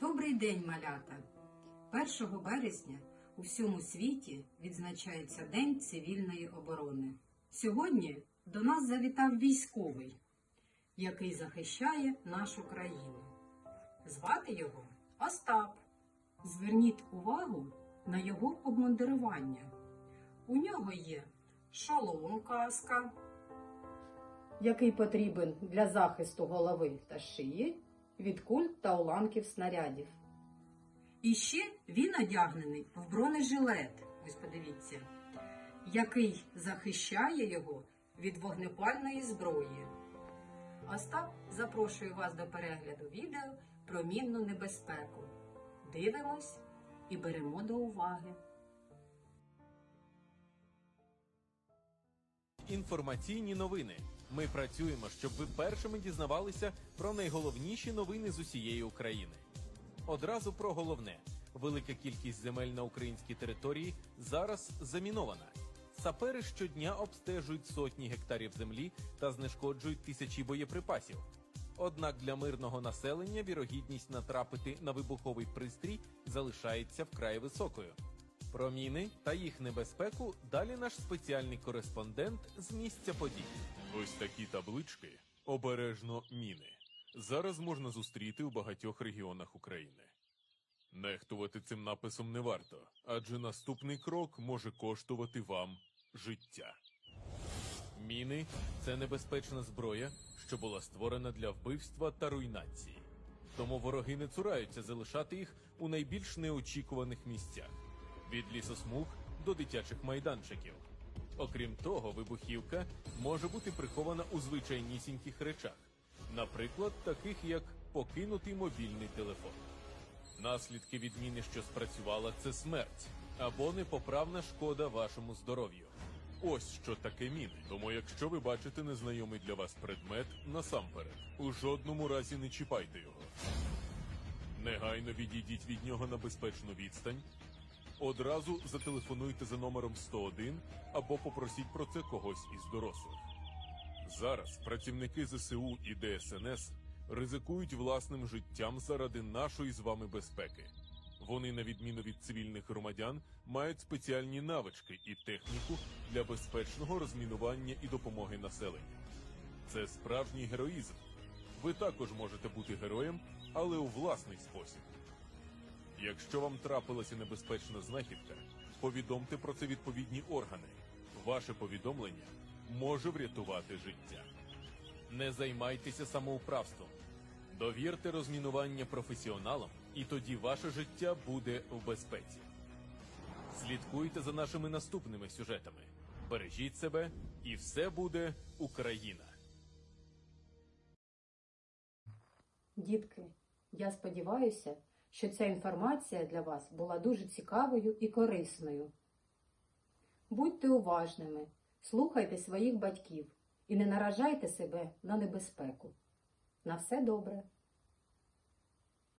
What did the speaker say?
Добрий день, малята! 1 березня у всьому світі відзначається День цивільної оборони. Сьогодні до нас завітав військовий, який захищає нашу країну. Звати його Остап. Зверніть увагу на його обмундирування. У нього є шолом каска, який потрібен для захисту голови та шиї від куль та уламків снарядів. І ще він одягнений в бронежилет, ось подивіться, який захищає його від вогнепальної зброї. Остап запрошую вас до перегляду відео про мінну небезпеку. Дивимось і беремо до уваги. Інформаційні новини. Ми працюємо, щоб ви першими дізнавалися про найголовніші новини з усієї України. Одразу про головне: велика кількість земель на українській території зараз замінована. Сапери щодня обстежують сотні гектарів землі та знешкоджують тисячі боєприпасів. Однак для мирного населення вірогідність натрапити на вибуховий пристрій залишається вкрай високою. Про міни та їх небезпеку далі наш спеціальний кореспондент з місця подій. Ось такі таблички обережно міни. Зараз можна зустріти у багатьох регіонах України. Нехтувати цим написом не варто, адже наступний крок може коштувати вам життя. Міни це небезпечна зброя, що була створена для вбивства та руйнації. Тому вороги не цураються залишати їх у найбільш неочікуваних місцях від лісосмуг до дитячих майданчиків. Окрім того, вибухівка може бути прихована у звичайнісіньких речах, наприклад, таких як покинутий мобільний телефон. Наслідки відміни, що спрацювала, це смерть або непоправна шкода вашому здоров'ю. Ось що таке міни. Тому, якщо ви бачите незнайомий для вас предмет, насамперед, у жодному разі не чіпайте його. Негайно відійдіть від нього на безпечну відстань. Одразу зателефонуйте за номером 101 або попросіть про це когось із дорослих. Зараз працівники ЗСУ і ДСНС ризикують власним життям заради нашої з вами безпеки. Вони, на відміну від цивільних громадян, мають спеціальні навички і техніку для безпечного розмінування і допомоги населенню. Це справжній героїзм. Ви також можете бути героєм, але у власний спосіб. Якщо вам трапилася небезпечна знахідка, повідомте про це відповідні органи. Ваше повідомлення може врятувати життя. Не займайтеся самоуправством. Довірте розмінування професіоналам, і тоді ваше життя буде в безпеці. Слідкуйте за нашими наступними сюжетами. Бережіть себе, і все буде Україна. Дітки, я сподіваюся, що ця інформація для вас була дуже цікавою і корисною. Будьте уважними, слухайте своїх батьків і не наражайте себе на небезпеку. На все добре!